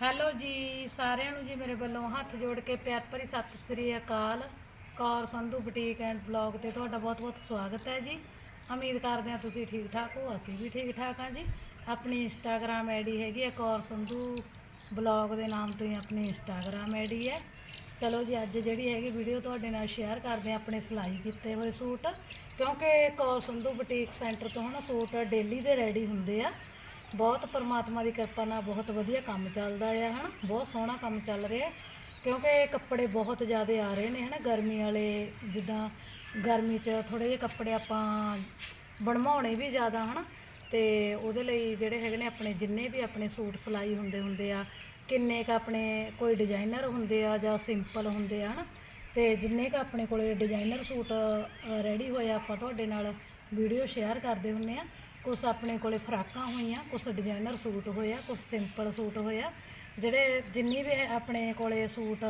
Hello ਜੀ, ਸਾਰਿਆਂ ਨੂੰ ਜੀ ਮੇਰੇ ਵੱਲੋਂ ਹੱਥ ਜੋੜ ਕੇ ਪਿਆਰ ਭਰੀ ਸਤਿ ਸ੍ਰੀ ਅਕਾਲ। Kaur Sandhu boutique and blog ਤੇ ਤੁਹਾਡਾ ਬਹੁਤ-ਬਹੁਤ ਸਵਾਗਤ ਹੈ ਜੀ। ਉਮੀਦ ਕਰਦੇ ਹਾਂ ਤੁਸੀਂ ਠੀਕ ਠਾਕ ਹੋ, ਅਸੀਂ ਵੀ ਠੀਕ ਠਾਕ ਹਾਂ ਜੀ। ਆਪਣੀ ਇੰਸਟਾਗ੍ਰam ਆਈਡੀ ਹੈਗੀ ਹੈ ਕੌਰ ਸੰਧੂ ਬਲੌਗ ਦੇ ਨਾਮ ਤੋਂ ਹੀ ਆਪਣੀ ਇੰਸਟਾਗ੍ਰam ਆਈਡੀ ਹੈ। ਚਲੋ ਜੀ, ਅੱਜ ਜਿਹੜੀ ਹੈਗੀ ਵੀਡੀਓ ਤੁਹਾਡੇ ਨਾਲ ਸ਼ੇਅਰ ਕਰਦੇ ਹਾਂ ਆਪਣੇ ਸਿਲਾਈ ਕੀਤੇ ਹੋਏ ਸੂਟ। ਕਿਉਂਕਿ ਕੌਰ ਸੰਧੂ ਬੁਟੀਕ ਸੈਂਟਰ ਤੋਂ ਹਨਾ ਸੂਟ ਡੇਲੀ ਦੇ ਰੈਡੀ ਹੁੰਦੇ ਆ। ਬਹੁਤ ਪਰਮਾਤਮਾ ਦੀ ਕਿਰਪਾ ਨਾਲ ਬਹੁਤ ਵਧੀਆ ਕੰਮ ਚੱਲਦਾ ਆ, ਹਨਾ? ਬਹੁਤ ਸੋਹਣਾ ਕੰਮ ਚੱਲ ਰਿਹਾ। ਕਿਉਂਕਿ ਕੱਪੜੇ ਬਹੁਤ ਜ਼ਿਆਦਾ ਆ ਰਹੇ ਨੇ, ਹਨਾ? ਗਰਮੀ ਵਾਲੇ ਜਿੱਦਾਂ ਗਰਮੀ 'ਚ ਥੋੜ੍ਹੇ ਜਿਹੇ ਕੱਪੜੇ ਆਪਾਂ ਬਣਵਾਉਣੇ ਵੀ ਜ਼ਿਆਦਾ, ਹਨਾ? ਤੇ ਉਹਦੇ ਲਈ ਜਿਹੜੇ ਹੈਗੇ ਨੇ ਆਪਣੇ ਜਿੰਨੇ ਵੀ ਆਪਣੇ ਸੂਟ ਸਿਲਾਈ ਹੁੰਦੇ ਹੁੰਦੇ ਆ, ਕਿੰਨੇ ਕ ਆਪਣੇ ਕੋਈ ਡਿਜ਼ਾਈਨਰ ਹੁੰਦੇ ਆ ਜਾਂ ਸਿੰਪਲ ਹੁੰਦੇ ਆ, ਹਨਾ? ਤੇ ਜਿੰਨੇ ਕ ਆਪਣੇ ਕੋਲੇ ਡਿਜ਼ਾਈਨਰ ਸੂਟ ਰੈਡੀ ਹੋਏ ਆ, ਆਪਾਂ ਤੁਹਾਡੇ ਨਾਲ ਵੀਡੀਓ ਸ਼ੇਅਰ ਕਰਦੇ ਹੁੰਨੇ ਆ। ਕੁਛ ਆਪਣੇ ਕੋਲੇ ਫਰਾਕਾਂ ਹੋਈਆਂ, ਕੁਛ ਡਿਜ਼ਾਈਨਰ ਸੂਟ ਹੋਇਆ ਆ ਕੁਛ ਸਿੰਪਲ ਸੂਟ ਹੋਇਆ। ਜਿਹੜੇ ਜਿੰਨੀ ਵੀ ਆਪਣੇ ਕੋਲੇ ਸੂਟ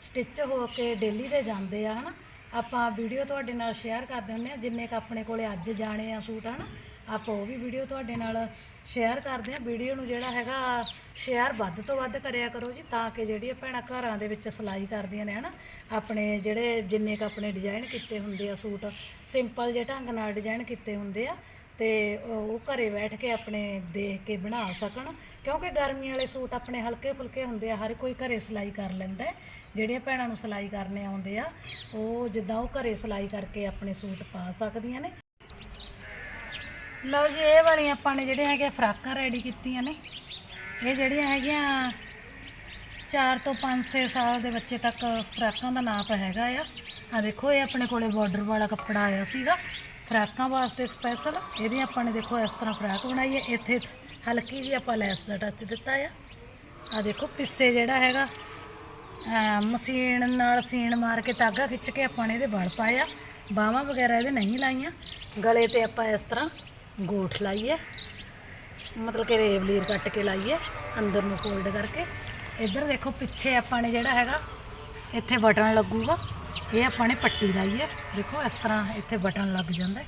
ਸਟਿਚ ਹੋ ਕੇ ਡੇਲੀ ਦੇ ਜਾਂਦੇ ਆ, ਹਨਾ, ਆਪਾਂ ਵੀਡੀਓ ਤੁਹਾਡੇ ਨਾਲ ਸ਼ੇਅਰ ਕਰਦੇ ਹੁੰਨੇ ਆ ਜਿੰਨੇ ਕ ਆਪਣੇ ਕੋਲੇ ਅੱਜ ਜਾਣੇ ਆ ਸੂਟ, ਹਨਾ, ਆਪਾਂ ਉਹ ਵੀ ਵੀਡੀਓ ਤੁਹਾਡੇ ਨਾਲ ਸ਼ੇਅਰ ਕਰਦੇ ਆ ਵੀਡੀਓ ਨੂੰ ਜਿਹੜਾ ਹੈਗਾ ਸ਼ੇਅਰ ਵੱਧ ਤੋਂ ਵੱਧ ਕਰਿਆ ਕਰੋ ਜੀ, ਤਾਂ ਕਿ ਜਿਹੜੀਆਂ ਭੈਣਾਂ ਘਰਾਂ ਦੇ ਵਿੱਚ ਸਿਲਾਈ ਕਰਦੀਆਂ ਨੇ, ਹਨਾ, ਆਪਣੇ ਜਿਹੜੇ ਜਿੰਨੇ ਕ ਆਪਣੇ ਡਿਜ਼ਾਈਨ ਕੀਤੇ ਹੁੰਦੇ ਆ ਸੂਟ ਸਿੰਪਲ ਜੇ ਢੰਗ ਨਾਲ ਡਿਜ਼ਾਈਨ ਕੀਤੇ ਹੁੰਦੇ ਆ। ਤੇ ਉਹ ਉਹ ਘਰੇ ਬੈਠ ਕੇ ਆਪਣੇ ਦੇਖ ਕੇ ਬਣਾ ਸਕਣ, ਕਿਉਂਕਿ ਗਰਮੀ ਵਾਲੇ ਸੂਟ ਆਪਣੇ ਹਲਕੇ ਫੁਲਕੇ ਹੁੰਦੇ ਆ, ਹਰ ਕੋਈ ਘਰੇ ਸਿਲਾਈ ਕਰ ਲੈਂਦਾ ਜਿਹੜੀਆਂ ਭੈਣਾਂ ਨੂੰ ਸਿਲਾਈ ਕਰਨੇ ਆਉਂਦੇ ਆ, ਉਹ ਜਿੱਦਾਂ ਉਹ ਘਰੇ ਸਿਲਾਈ ਕਰਕੇ ਆਪਣੇ ਸੂਟ ਪਾ ਸਕਦੀਆਂ ਨੇ। ਲਓ ਜੀ, ਇਹ ਵਾਲੀਆਂ ਆਪਾਂ ਨੇ ਜਿਹੜੇ ਹੈਗੇ ਫਰਾਕਾਂ ਰੈਡੀ ਕੀਤੀਆਂ ਨੇ। ਇਹ ਜਿਹੜੀਆਂ ਹੈਗੀਆਂ 4 ਤੋਂ 5 6 ਸਾਲ ਦੇ ਬੱਚੇ ਤੱਕ ਫਰਾਕਾਂ ਦਾ ਨਾਪ ਹੈਗਾ ਆ। ਆ ਦੇਖੋ, ਇਹ ਆਪਣੇ ਕੋਲੇ ਬਾਰਡਰ ਵਾਲਾ ਕੱਪੜਾ ਆਇਆ ਸੀਗਾ। ਫਰਾਕਾਂ ਵਾਸਤੇ ਸਪੈਸ਼ਲ ਇਹਦੀ ਆਪਾਂ ਨੇ ਦੇਖੋ ਇਸ ਤਰ੍ਹਾਂ ਫਰਾਕ ਬਣਾਈ ਹੈ। ਇੱਥੇ ਹਲਕੀ ਜਿਹੀ ਆਪਾਂ ਲੈਸ ਦਾ ਟੱਚ ਦਿੱਤਾ ਆ। ਆ ਦੇਖੋ ਪਿੱਛੇ ਜਿਹੜਾ ਹੈਗਾ, ਅਹ ਮਸ਼ੀਨ ਨਾਲ ਸੀਣ ਮਾਰ ਕੇ ਧਾਗਾ ਖਿੱਚ ਕੇ ਆਪਾਂ ਨੇ ਇਹਦੇ ਵਲ ਪਾਇਆ ਆ। ਬਾਹਾਂ ਵਗੈਰਾ ਇਹਦੇ ਨਹੀਂ ਲਾਈਆਂ। ਗਲੇ ਤੇ ਆਪਾਂ ਇਸ ਤਰ੍ਹਾਂ ਗੋਠ ਲਾਈ ਹੈ। ਮਤਲਬ ਕਿ ਰੇਵਲੀਰ ਕੱਟ ਕੇ ਲਾਈ ਹੈ। ਅੰਦਰ ਨੂੰ ਫੋਲਡ ਕਰਕੇ। ਇੱਧਰ ਦੇਖੋ ਪਿੱਛੇ ਆਪਾਂ ਨੇ ਜਿਹੜਾ ਹੈਗਾ ਇੱਥੇ ਬਟਨ ਲੱਗੂਗਾ। ਇਹ ਆਪਾਂ ਨੇ ਪੱਟੀ ਲਾਈ ਹੈ। ਦੇਖੋ, ਇਸ ਤਰ੍ਹਾਂ ਇੱਥੇ ਬਟਨ ਲੱਗ ਜਾਂਦਾ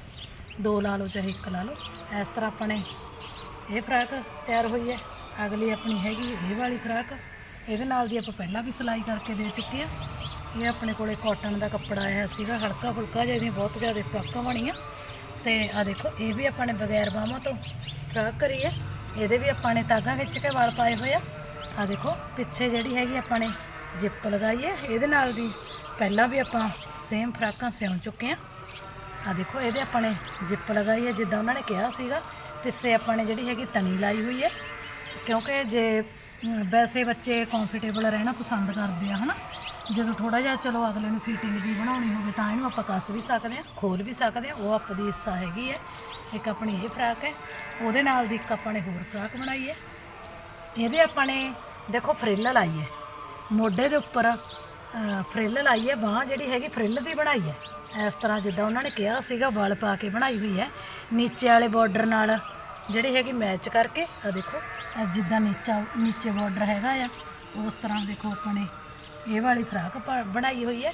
ਦੋ ਲਾ ਲਓ ਚਾਹੇ ਇੱਕ ਲਾ ਲਓ। ਇਸ ਤਰ੍ਹਾਂ ਆਪਾਂ ਨੇ ਇਹ ਫਰਾਕ ਤਿਆਰ ਹੋਈ ਹੈ। ਅਗਲੀ ਆਪਣੀ ਹੈਗੀ ਇਹ ਵਾਲੀ ਫਰਾਕ। ਇਹਦੇ ਨਾਲ ਦੀ ਆਪਾਂ ਪਹਿਲਾਂ ਵੀ ਸਿਲਾਈ ਕਰਕੇ ਦੇ ਚੁੱਕੇ ਆ ਇਹ ਆਪਣੇ ਕੋਲੇ ਕਾਟਨ ਦਾ ਕੱਪੜਾ ਆਇਆ ਸੀਗਾ। ਹਲਕਾ ਫੁਲਕਾ ਜਿਹਾ ਇਹਦੀਆਂ ਬਹੁਤ ਜ਼ਿਆਦਾ ਫਰਾਕਾਂ ਬਣੀਆਂ। ਤੇ ਆ ਦੇਖੋ, ਇਹ ਵੀ ਆਪਾਂ ਨੇ ਬਗੈਰ ਬਾਹਾਂ ਤੋਂ ਫਰਾਕ ਕਰੀ ਹੈ। ਇਹਦੇ ਵੀ ਆਪਾਂ ਨੇ ਤਾਗਾ ਖਿੱਚ ਕੇ ਵਾਲ ਪਾਏ ਹੋਏ ਆ। ਆ ਦੇਖੋ, ਪਿੱਛੇ ਜਿਹੜੀ ਹੈਗੀ ਆਪਾਂ ਨੇ ਜਿੱਪ ਲਗਾਈ ਹੈ ਇਹਦੇ ਨਾਲ ਦੀ ਪਹਿਲਾਂ ਵੀ ਆਪਾਂ ਸੇਮ ਫਰਾਕਾਂ ਸਿਉਂ ਚੁੱਕੇ ਆ ਆ ਦੇਖੋ, ਇਹਦੇ ਆਪਾਂ ਨੇ ਜਿੱਪ ਲਗਾਈ ਹੈ, ਜਿੱਦਾਂ ਉਹਨਾਂ ਨੇ ਕਿਹਾ ਸੀਗਾ। ਪਿੱਛੇ ਆਪਾਂ ਨੇ ਜਿਹੜੀ ਹੈਗੀ ਤਣੀ ਲਾਈ ਹੋਈ ਹੈ। ਕਿਉਂਕਿ ਜੇ ਵੈਸੇ ਬੱਚੇ ਕੰਫਰਟੇਬਲ ਰਹਿਣਾ ਪਸੰਦ ਕਰਦੇ ਆ, ਹਨਾ? ਜਦੋਂ ਥੋੜਾ ਜਿਹਾ ਚਲੋ ਅਗਲੇ ਨੂੰ ਫਿਟਿੰਗ ਜੀ ਬਣਾਉਣੀ ਹੋਵੇ, ਤਾਂ ਇਹਨੂੰ ਆਪਾਂ ਕੱਸ ਵੀ ਸਕਦੇ ਆ ਖੋਲ ਵੀ ਸਕਦੇ ਆ ਉਹ ਆਪਣੀ ਹਿੱਸਾ ਹੈਗੀ ਹੈ। ਇੱਕ ਆਪਣੀ ਇਹ ਫਰਾਕ ਹੈ। ਉਹਦੇ ਨਾਲ ਦੀ ਇੱਕ ਆਪਾਂ ਨੇ ਹੋਰ ਫਰਾਕ ਬਣਾਈ ਹੈ। ਇਹਦੇ ਆਪਾਂ ਨੇ, ਦੇਖੋ, ਫਰਿੱਲ ਲਾਈ ਹੈ। ਮੋਢੇ ਦੇ ਉੱਪਰ ਅਹ, ਫਰਿੱਲ ਲਾਈ ਹੈ ਬਾਹ ਜਿਹੜੀ ਹੈਗੀ ਫਰਿੱਲ ਦੀ ਬਣਾਈ ਹੈ। ਇਸ ਤਰ੍ਹਾਂ ਜਿੱਦਾਂ ਉਹਨਾਂ ਨੇ ਕਿਹਾ ਸੀਗਾ ਵਲ ਪਾ ਕੇ ਬਣਾਈ ਹੋਈ ਹੈ। ਨੀਚੇ ਵਾਲੇ ਬਾਰਡਰ ਨਾਲ ਜਿਹੜੀ ਹੈਗੀ ਮੈਚ ਕਰਕੇ ਆ ਦੇਖੋ ਜਿੱਦਾਂ ਨੀਚਾ ਨੀਚੇ ਬਾਰਡਰ ਹੈਗਾ ਆ ਉਸ ਤਰ੍ਹਾਂ ਦੇਖੋ ਆਪਾਂ ਨੇ ਇਹ ਵਾਲੀ ਫਰਾਕ ਬਣਾਈ ਹੋਈ ਹੈ।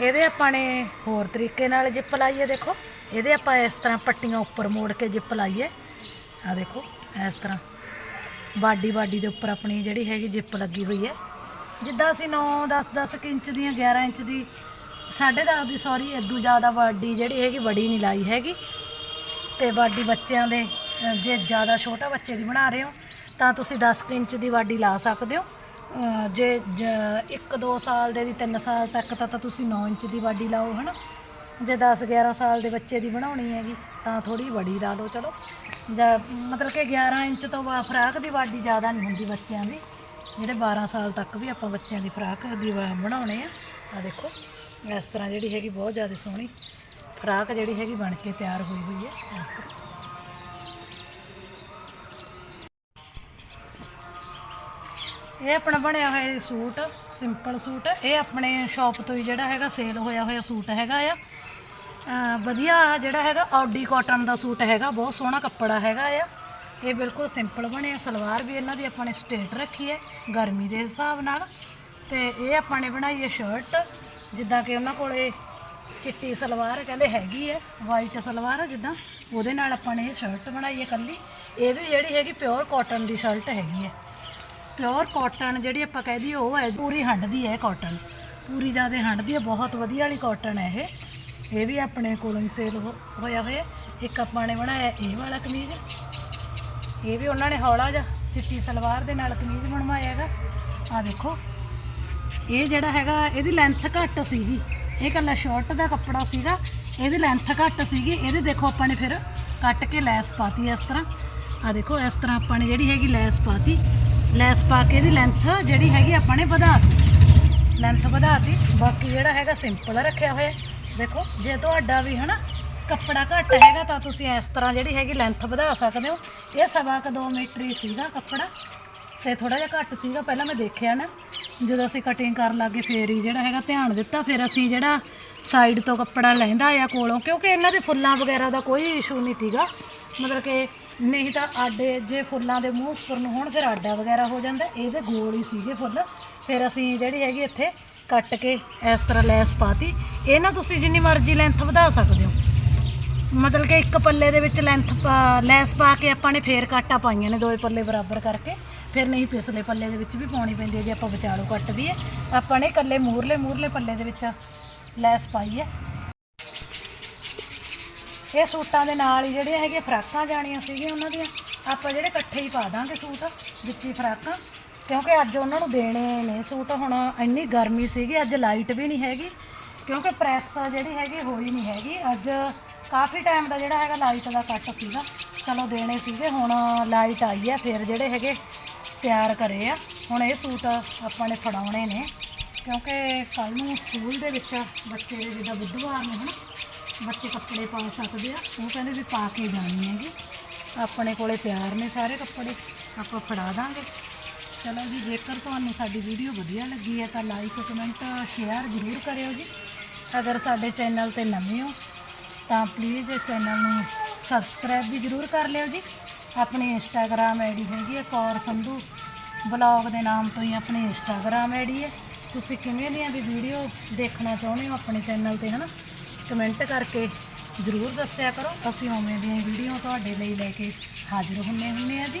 ਇਹਦੇ ਆਪਾਂ ਨੇ ਹੋਰ ਤਰੀਕੇ ਨਾਲ ਜਿੱਪ ਲਾਈ ਹੈ ਦੇਖੋ। ਇਹਦੇ ਆਪਾਂ ਇਸ ਤਰ੍ਹਾਂ ਪੱਟੀਆਂ ਉੱਪਰ ਮੋੜ ਕੇ ਜਿੱਪ ਲਾਈਏ ਆ ਦੇਖੋ ਇਸ ਤਰ੍ਹਾਂ। ਬਾਡੀ ਬਾਡੀ ਦੇ ਉੱਪਰ ਆਪਣੀ ਜਿਹੜੀ ਹੈਗੀ ਜਿੱਪ ਲੱਗੀ ਹੋਈ ਹੈ। ਜਿੱਦਾਂ ਅਸੀਂ 9 10 10 ਕੁ ਇੰਚ ਦੀਆਂ 11 ਇੰਚ ਦੀ ਸਾਢੇ ਦਸ ਦੀ ਸੌਰੀ ਇਦੋਂ ਜ਼ਿਆਦਾ ਬਾਡੀ ਜਿਹੜੀ ਹੈਗੀ ਬੜੀ ਨਹੀਂ ਲਾਈ ਹੈਗੀ। ਤੇ ਬਾਡੀ ਬੱਚਿਆਂ ਦੇ ਜੇ ਜ਼ਿਆਦਾ ਛੋਟਾ ਬੱਚੇ ਦੀ ਬਣਾ ਰਹੇ ਹੋ ਤਾਂ ਤੁਸੀਂ 10 ਕੁ ਇੰਚ ਦੀ ਬਾਡੀ ਲਾ ਸਕਦੇ ਹੋ। ਅ, ਜੇ 1-2 ਸਾਲ ਦੇ ਦੀ 3 ਸਾਲ ਤੱਕ ਤਾਂ ਤਾਂ ਤੁਸੀਂ 9 ਇੰਚ ਦੀ ਬਾਡੀ ਲਾਓ ਹਨਾ? ਜੇ 10-11 ਸਾਲ ਦੇ ਬੱਚੇ ਦੀ ਬਣਾਉਣੀ ਹੈਗੀ, ਤਾਂ ਥੋੜੀ ਬੜੀ ਲਾ ਲਓ, ਚਲੋ। ਜਾਂ ਮਤਲਬ ਕਿ 11 ਇੰਚ ਤੋਂ ਬਾਅਦ ਫਰਾਕ ਦੀ ਵਾਢੀ ਜ਼ਿਆਦਾ ਨਹੀਂ ਹੁੰਦੀ ਬੱਚਿਆਂ ਦੀ। ਜਿਹੜੇ 12 ਸਾਲ ਤੱਕ ਵੀ ਆਪਾਂ ਬੱਚਿਆਂ ਦੀ ਫਰਾਕ ਦੀ ਵਾ- ਬਣਾਉਣੇ ਆ। ਆ ਦੇਖੋ, ਇਸ ਤਰ੍ਹਾਂ ਜਿਹੜੀ ਹੈਗੀ ਬਹੁਤ ਜ਼ਿਆਦਾ ਸੋਹਣੀ ਫਰਾਕ ਜਿਹੜੀ ਹੈਗੀ ਬਣ ਕੇ ਤਿਆਰ ਹੋਈ ਹੋਈ ਹੈ। ਇਸ ਤਰ੍ਹਾਂ। ਇਹ ਆਪਣਾ ਬਣਿਆ ਹੋਇਆ ਸੂਟ ਸਿੰਪਲ ਸੂਟ। ਇਹ ਆਪਣੇ ਸ਼ਾਪ ਤੋਂ ਹੀ ਜਿਹੜਾ ਹੈਗਾ ਸੇਲ ਹੋਇਆ ਹੋਇਆ ਸੂਟ ਹੈਗਾ ਆ। ਵਧੀਆ ਜਿਹੜਾ ਹੈਗਾ ਆਡੀ ਕਾਟਨ ਦਾ ਸੂਟ ਹੈਗਾ, ਬਹੁਤ ਸੋਹਣਾ ਕੱਪੜਾ ਹੈਗਾ ਆ। ਇਹ ਬਿਲਕੁਲ ਸਿੰਪਲ ਬਣਿਆ ਸਲਵਾਰ ਵੀ ਇਹਨਾਂ ਦੀ ਆਪਾਂ ਨੇ ਸਟੇਟ ਰੱਖੀ ਹੈ, ਗਰਮੀ ਦੇ ਹਿਸਾਬ ਨਾਲ। ਤੇ ਇਹ ਆਪਾਂ ਨੇ ਬਣਾਈ ਹੈ ਸ਼ਰਟ ਜਿੱਦਾਂ ਕਿ ਉਹਨਾਂ ਕੋਲੇ ਚਿੱਟੀ ਸਲਵਾਰ ਕਹਿੰਦੇ ਹੈਗੀ ਹੈ ਵਾਈਟ ਸਲਵਾਰ ਜਿੱਦਾਂ, ਉਹਦੇ ਨਾਲ ਆਪਾਂ ਨੇ ਇਹ ਸ਼ਰਟ ਬਣਾਈ ਹੈ ਕੱਲੀ ਇਹ ਵੀ ਜਿਹੜੀ ਹੈਗੀ ਪਿਓਰ ਕਾਟਨ ਦੀ ਸ਼ਰਟ ਹੈਗੀ ਹੈ। ਪਿਓਰ ਕਾਟਨ ਜਿਹੜੀ ਆਪਾਂ ਕਹਿ ਦਈਏ, ਉਹ ਹੈ, ਪੂਰੀ ਹੰਡਦੀ ਹੈ ਕਾਟਨ ਪੂਰੀ ਜ਼ਿਆਦਾ ਹੰਡਦੀ ਹੈ, ਬਹੁਤ ਵਧੀਆ ਵਾਲੀ ਕਾਟਨ ਹੈ ਇਹ। ਇਹ ਵੀ ਆਪਣੇ ਕੋਲੋਂ ਹੀ ਸੇਲ ਹੋਇਆ ਹੋਇਆ ਇੱਕ ਆਪਾਂ ਨੇ ਬਣਾਇਆ ਇਹ ਵਾਲਾ ਕਮੀਜ਼। ਇਹ ਵੀ ਉਹਨਾਂ ਨੇ ਹੌਲਾ ਜਿਹਾ ਚਿੱਟੀ ਸਲਵਾਰ ਦੇ ਨਾਲ ਕਮੀਜ਼ ਬਣਵਾਇਆ ਹੈਗਾ। ਆ ਦੇਖੋ। ਇਹ ਜਿਹੜਾ ਹੈਗਾ, ਇਹਦੀ ਲੈਂਥ ਘੱਟ ਸੀਗੀ। ਇਹ ਕੱਲਾ ਸ਼ਾਰਟ ਦਾ ਕੱਪੜਾ ਸੀਗਾ। ਇਹਦੀ ਲੈਂਥ ਘੱਟ ਸੀਗੀ। ਇਹਦੇ ਦੇਖੋ ਆਪਾਂ ਨੇ ਫਿਰ ਕੱਟ ਕੇ ਲੈਸ ਪਾਤੀ ਇਸ ਤਰ੍ਹਾਂ। ਆ ਦੇਖੋ, ਇਸ ਤਰ੍ਹਾਂ ਆਪਾਂ ਨੇ ਜਿਹੜੀ ਹੈਗੀ ਲੈਸ ਪਾਤੀ। ਲੈਸ ਪਾ ਕੇ ਇਹਦੀ ਲੈਂਥ ਜਿਹੜੀ ਹੈਗੀ ਆਪਾਂ ਨੇ ਵਧਾ ਦਿੱਤੀ। ਲੈਂਥ ਵਧਾਤੀ ਬਾਕੀ ਜਿਹੜਾ ਹੈਗਾ ਸਿੰਪਲ ਰੱਖਿਆ ਹੋਇਆ ਦੇਖੋ, ਜੇ ਤੁਹਾਡਾ ਵੀ ਹਨਾ ਕੱਪੜਾ ਘੱਟ ਹੈਗਾ ਤਾਂ ਤੁਸੀਂ ਇਸ ਤਰ੍ਹਾਂ ਜਿਹੜੀ ਹੈਗੀ ਲੈਂਥ ਵਧਾ ਸਕਦੇ ਹੋ। ਇਹ ਸਵਾ ਕੁ ਦੋ ਮੀਟਰ ਹੀ ਸੀਗਾ ਕੱਪੜਾ। ਤੇ ਥੋੜਾ ਜਿਹਾ ਘੱਟ ਸੀਗਾ, ਪਹਿਲਾਂ ਮੈਂ ਦੇਖਿਆ ਨਾ। ਜਦੋਂ ਅਸੀਂ ਕਟਿੰਗ ਕਰਨ ਲੱਗੇ ਫੇਰ ਹੀ ਜਿਹੜਾ ਹੈਗਾ ਧਿਆਨ ਦਿੱਤਾ। ਫਿਰ ਅਸੀਂ ਜਿਹੜਾ ਸਾਈਡ ਤੋਂ ਕੱਪੜਾ ਲੈਂਦਾ ਆ ਕੋਲੋਂ, ਕਿਉਂਕਿ ਇਹਨਾਂ ਦੇ ਫੁੱਲਾਂ ਵਗੈਰਾ ਦਾ ਕੋਈ ਇਸ਼ੂ ਨਹੀਂ ਸੀਗਾ। ਮਤਲਬ ਕਿ ਨਹੀਂ ਤਾਂ ਆਡੇ ਜੇ ਫੁੱਲਾਂ ਦੇ ਮੂੰਹ ਉੱਪਰ ਨੂੰ ਹੋਣ, ਫਿਰ ਆਡਾ ਵਗੈਰਾ ਹੋ ਜਾਂਦਾ। ਇਹਦੇ ਗੋਲ ਹੀ ਸੀਗੇ ਫੁੱਲ। ਫਿਰ ਅਸੀਂ ਜਿਹੜੀ ਹੈਗੀ ਇੱਥੇ ਕੱਟ ਕੇ ਇਸ ਤਰ੍ਹਾਂ ਲੈਸ ਪਾਤੀ। ਇਹ ਨਾ ਤੁਸੀਂ ਜਿੰਨੀ ਮਰਜ਼ੀ ਲੈਂਥ ਵਧਾ ਸਕਦੇ ਹੋ। ਮਤਲਬ ਕਿ ਇੱਕ ਪੱਲੇ ਦੇ ਵਿੱਚ ਲੈਂਥ ਲੈਸ ਪਾ ਕੇ ਆਪਾਂ ਨੇ ਫੇਰ ਕਾਟਾ ਪਾਈਆਂ ਨੇ ਦੋਏ ਪੱਲੇ ਬਰਾਬਰ ਕਰਕੇ। ਫਿਰ ਨਹੀਂ ਪਿਛਲੇ ਪੱਲੇ ਦੇ ਵਿੱਚ ਵੀ ਪਾਉਣੀ ਪੈਂਦੀ ਹੈ ਜੇ ਆਪਾਂ ਵਿਚਾਲੋ ਕੱਟ ਦਈਏ ਆਪਾਂ ਨੇ ਇਕੱਲੇ ਮੂਰਲੇ ਮੂਰਲੇ ਪੱਲੇ ਦੇ ਵਿੱਚ ਲੈਸ ਪਾਈ ਹੈ। ਇਹ ਸੂਟਾਂ ਦੇ ਨਾਲ ਹੀ ਜਿਹੜੀਆਂ ਹੈਗੀਆਂ ਫਰਾਕਾਂ ਜਾਣੀਆਂ ਸੀਗੀਆਂ ਉਹਨਾਂ ਦੀਆਂ। ਆਪਾਂ ਜਿਹੜੇ ਇਕੱਠੇ ਹੀ ਪਾ ਦਾਂਗੇ ਸੂਟ ਵਿੱਚੀ ਫਰਾਕਾਂ। ਕਿਉਂਕਿ ਅੱਜ ਉਹਨਾਂ ਨੂੰ ਦੇਣੇ ਨੇ ਸੂਟ, ਹੁਣ ਇੰਨੀ ਗਰਮੀ ਸੀਗੀ, ਅੱਜ ਲਾਈਟ ਵੀ ਨਹੀਂ ਹੈਗੀ, ਕਿਉਂਕਿ ਪ੍ਰੈਸ ਜਿਹੜੀ ਹੈਗੀ, ਹੋਈ ਨਹੀਂ ਹੈਗੀ। ਅੱਜ ਕਾਫੀ ਟਾਈਮ ਦਾ ਜਿਹੜਾ ਹੈਗਾ ਲਾਈਟ ਦਾ ਕੱਟ ਸੀਗਾ। ਚਲੋ ਦੇਣੇ ਸੀਗੇ, ਹੁਣ ਲਾਈਟ ਆਈ ਆ, ਫਿਰ ਜਿਹੜੇ ਹੈਗੇ ਤਿਆਰ ਕਰੇ ਆ। ਹੁਣ ਇਹ ਸੂਟ ਆਪਾਂ ਨੇ ਫੜਾਉਣੇ ਨੇ, ਕਿਉਂਕਿ ਕੱਲ ਨੂੰ ਸਕੂਲ ਦੇ ਵਿੱਚ ਬੱਚੇ ਦੇ ਜਿੱਦਾਂ ਬੁੱਧਵਾਰ ਨੂੰ ਹਨਾ, ਬੱਚੇ ਕੱਪੜੇ ਪਾ ਸਕਦੇ ਆ, ਉਹ ਕਹਿੰਦੇ ਵੀ ਪਾ ਕੇ ਜਾਣੀ ਹੈਗੀ। ਆਪਣੇ ਕੋਲੇ ਤਿਆਰ ਨੇ ਸਾਰੇ ਕੱਪੜੇ, ਆਪਾਂ ਫੜਾ ਦਾਂਗੇ। ਚਲੋ ਜੀ, ਜੇਕਰ ਤੁਹਾਨੂੰ ਸਾਡੀ ਵੀਡੀਓ ਵਧੀਆ ਲੱਗੀ ਹੈ ਤਾਂ ਲਾਈਕ ਕਮੈਂਟ ਸ਼ੇਅਰ ਜ਼ਰੂਰ ਕਰਿਓ ਜੀ। ਅਗਰ ਸਾਡੇ ਚੈਨਲ ਤੇ ਨਵੇਂ ਹੋ, ਤਾਂ ਪਲੀਜ਼ ਚੈਨਲ ਨੂੰ ਸਬਸਕ੍ਰਾਈਬ ਵੀ ਜ਼ਰੂਰ ਕਰ ਲਿਓ ਜੀ। ਆਪਣੀ ਇੰਸਟਾਗ੍ਰam ਆਈਡੀ ਹੈਗੀ ਹੈ ਕੌਰ ਸੰਧੂ। ਬਲੌਗ ਦੇ ਨਾਮ ਤੋਂ ਹੀ ਆਪਣੀ ਇੰਸਟਾਗ੍ਰam ਆਈਡੀ ਹੈ। ਤੁਸੀਂ ਕਿਵੇਂ ਦੀਆਂ ਵੀ ਵੀਡੀਓ ਦੇਖਣਾ ਚਾਹੁੰਦੇ ਹੋ ਆਪਣੇ ਚੈਨਲ ਤੇ, ਹਨਾ? ਕਮੈਂਟ ਕਰਕੇ ਜ਼ਰੂਰ ਦੱਸਿਆ ਕਰੋ। ਅਸੀਂ ਉਵੇਂ ਦੀਆਂ ਵੀਡੀਓ ਤੁਹਾਡੇ ਲਈ ਲੈ ਕੇ ਹਾਜ਼ਰ ਹੁੰਨੇ ਹੁੰਨੇ ਆ ਜੀ।